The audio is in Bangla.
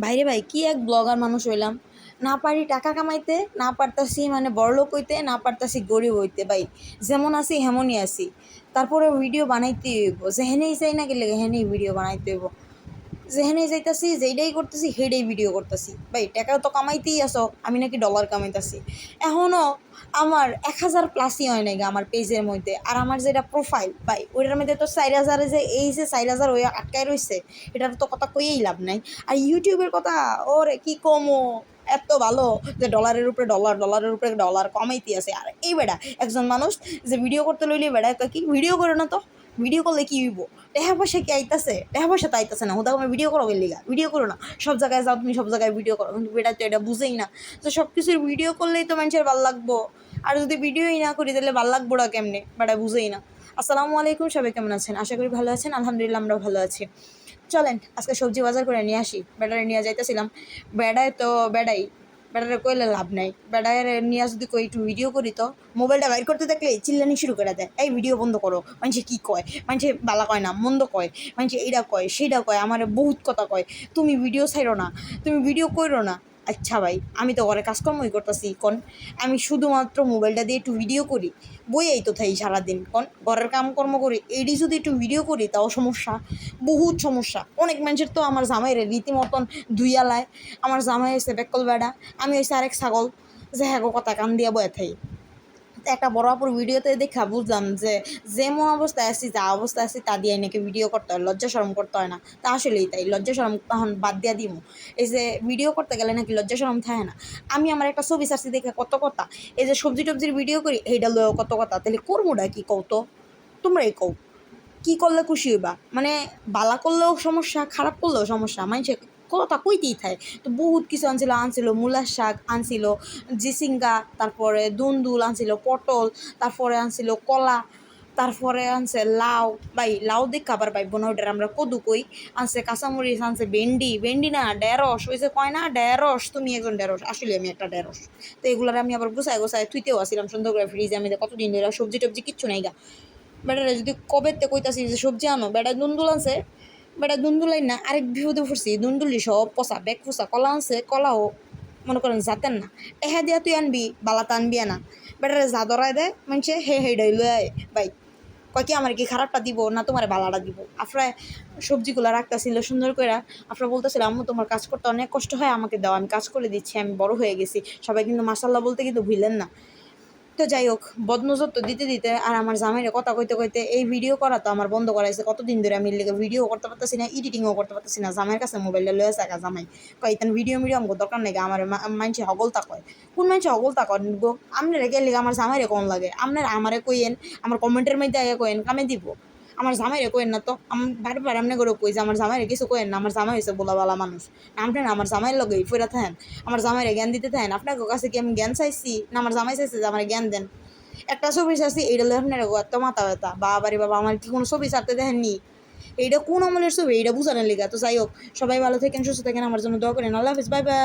ভাইরে ভাই, কি এক ব্লগার মানুষ হইলাম। না পারি টাকা কামাইতে, না পারতাছি মানে বড়লোক হইতে, না পারতাছি গরিব হইতে, ভাই। যেমন আছি, হেমনই আছি। তারপরে ভিডিও বানাইতে হইব। যেহেনেই চাই না গেলে হেনেই ভিডিও বানাইতে হইব। যেহেনেই যাইতাছি যেইটাই করতেছি হেডেই ভিডিও করতেছি। ভাই টাকা তো কামাইতেই আসো আমি নাকি ডলার কামাইতাছি। এখনও আমার এক হাজার প্লাসই হয় নাকি আমার পেজের মধ্যে। আর আমার যেটা প্রোফাইল ভাই, ওইটার মধ্যে তো চার হাজারে যে, এই যে চার হাজার ওই আটকায় রয়েছে এটার তো কথা কইয়েই লাভ নাই। আর ইউটিউবের কথা, ওরে কি কমো, এত ভালো যে ডলারের উপরে ডলার ডলারের উপরে ডলার কমাইতে আছে। আর এই বেড়া, একজন মানুষ যে ভিডিও করতে লইলে বেড়া, তো কি ভিডিও করে না তো? ভিডিও করলে কি হইব। টেহা পয়সা কি আইতাছে? টেহা পয়সা তো আইতাছে না। হুদা আমার ভিডিও করো গেলি ভিডিও করো না। সব জায়গায় যাও, তুমি সব জায়গায় ভিডিও করো। কিন্তু বেটা, তো এটা বুঝেই না। তো সব কিছুর ভিডিও করলেই তো মানুষের ভালো লাগবো। আর যদি ভিডিওই না করি, তাহলে ভালো লাগবো না কেমনে? বেটা বুঝেই না। আসসালামু আলাইকুম, সবাই কেমন আছেন? আশা করি ভালো আছেন। আলহামদুলিল্লাহ আমরা ভালো আছি। চলেন, আজকে সবজি বাজার করে নিয়ে আসি। বেড়ারে নিয়ে যাইতেছিলাম। বেড়ায় তো বেড়াই। বেড়ারে কইলে লাভ নাই। বেড়ায় নিয়ে যদি কই একটু ভিডিও করি তো মোবাইলটা বাইর করতে থাকলে চিল্লানি শুরু করে দেয়। এই ভিডিও বন্ধ করো। মানুষে কী কয়? মানুষে বালা কয় না, মন্দ কয়। মানুষে এইটা কয় সেইটা কয়, আমার বহুত কথা কয়। তুমি ভিডিও ছাইরো না। তুমি ভিডিও করো না। আচ্ছা ভাই, আমি তো ঘরে কাজকর্মই করতেছি, কন। আমি শুধুমাত্র মোবাইলটা দিয়ে একটু ভিডিও করি, বইয়েই তো থাই সারাদিন, কোন। ঘরের কামকর্ম করি এইটি যদি একটু ভিডিও করি, তাও সমস্যা, বহুত সমস্যা। অনেক মানুষের তো আমার জামাইয়ের রীতিমতন দুইয়ালায় আমার জামাই হয়েছে বেকল বেড়া, আমি হয়েছে আরেক ছাগল, যে হ্যাঁ গো কথা কান দিয়া বয়ে থাই। একটা বড় আপুর ভিডিওতে দেখা বুঝলাম যে যেমন অবস্থায় আছি, যা অবস্থায় আছি, তা দিয়ে নাকি ভিডিও করতে হয়, লজ্জা শরম করতে হয় না। তা আসলেই তাই, লজ্জা শরম তখন বাদ দিয়া দিমু। এই যে ভিডিও করতে গেলে নাকি লজ্জা শরম থাকে না। আমি আমার একটা ছবি সারছি দেখে কত কথা, এই যে সবজি টবজির ভিডিও করি এইটা লয়েও কত কথা, তাহলে করবোটা কি কৌতো তোমরাই কও। কী করলে খুশি হইবা? মানে বালা করলেও সমস্যা, খারাপ করলেও সমস্যা। মানুষে কথা কইতেই থাকে। তো বহুত কিছু আনছিল আনছিল মূলার শাক, আনছিল জিসিঙ্গা, তারপরে দুন্দুল আনছিল পটল, তারপরে আনছিল কলা, তারপরে আনছে লাউ। ভাই, লাউ দেখ খাবার পাইব না ওটার আমরা কদু কই। আনছে কাঁচামরিচ, আনছে ভেন্ডি। ভেন্ডি না, ঢেঁড়স। ওই যে কয় না, ঢেঁড়স। তুমি একজন ঢেঁড়স, আসলে আমি একটা ঢেঁড়স। তো এগুলার আমি আবার গুছায় গুছায় থুইতেও আসছিলাম সুন্দর করে ফ্রিজে আমি কতদিন ধরে সবজি টবজি কিচ্ছু নাই গা। বেটারা যদি কবেতে কইতাছি যে সবজি আনো, বেটা দুন্দুল আনছে বেটা দুন্দুলাই না আরেক বিপদে পড়ছি দুন্দুলি সব পচা ব্যাগ পচা কলা আনছে কলাও মনে করেন যাতেন না। এহা দিয়া তুই আনবি, বালাতা আনবি না বেটারে যা ধরায় দেয় মানুষে হে হে ডাই লয় ভাই কয় কি আমার কি খারাপটা দিব না তোমার বালাটা দিব? আফরা সবজিগুলো রাখতেছিল সুন্দর করে আফরা বলতেছিল, আম্মু, তোমার কাজ করতে অনেক কষ্ট হয়, আমাকে দাও, আমি কাজ করে দিচ্ছি, আমি বড় হয়ে গেছি। সবাই কিন্তু মাসাল্লাহ বলতে কিন্তু ভুলেন না। তো যাই হোক, বদনজর তো দিতে দিতে আর আমার জামাইরে কথা কইতে কইতে এই ভিডিও করা তো আমার বন্ধ করাইছে কতদিন ধরে আমি লেগে ভিডিও করতে পারতেছি না এডিটিংও করতে পারতেছি না। জামাইয়ের কাছে মোবাইলটা লয়ে থাকা জামাই। কয়, ইতান ভিডিও মিডিও আমাকে দরকার নেই আমার মানুষে হগলতা কয়। কোন মানুষে হগলতা কয় গো? আপনারা গেলে আমার জামাইরে কোন লাগে? আপনারা আমারে কইয়েন, আমার কমেন্টের মধ্যে আগে কইেন কামে দিব। আমার জামাইরে কইেন না তো, আমি বারবার আপনি করে কই যে আমার জামাইরে কিছু কইেন না, আমার জামাই হয়েছে বলাবালা মানুষ। আপনারা আমার জামাইয়ের লগে ফেরা থাকেন আমার জামাইরে জ্ঞান দিতে থাকেন আপনার কাছে কি আমি জ্ঞান চাইছি? না, আমার জামাই চাইছে যে আমার জ্ঞান দেন। একটা ছবি চাইছি এইটা লো আপনার এত মাথা ব্যথা। বাবা রে বাবা, আমার কি কোনো ছবি ছাড়তে দেখেননি এইটা কোন আমলের ছবি? এইটা বুঝানোর লেগে। তো যাই হোক, সবাই ভালো থাকেন, সুস্থ থাকেন। আমার জন্য দোয়া করেন। আল্লাহ হাফিজ, বাই বাই।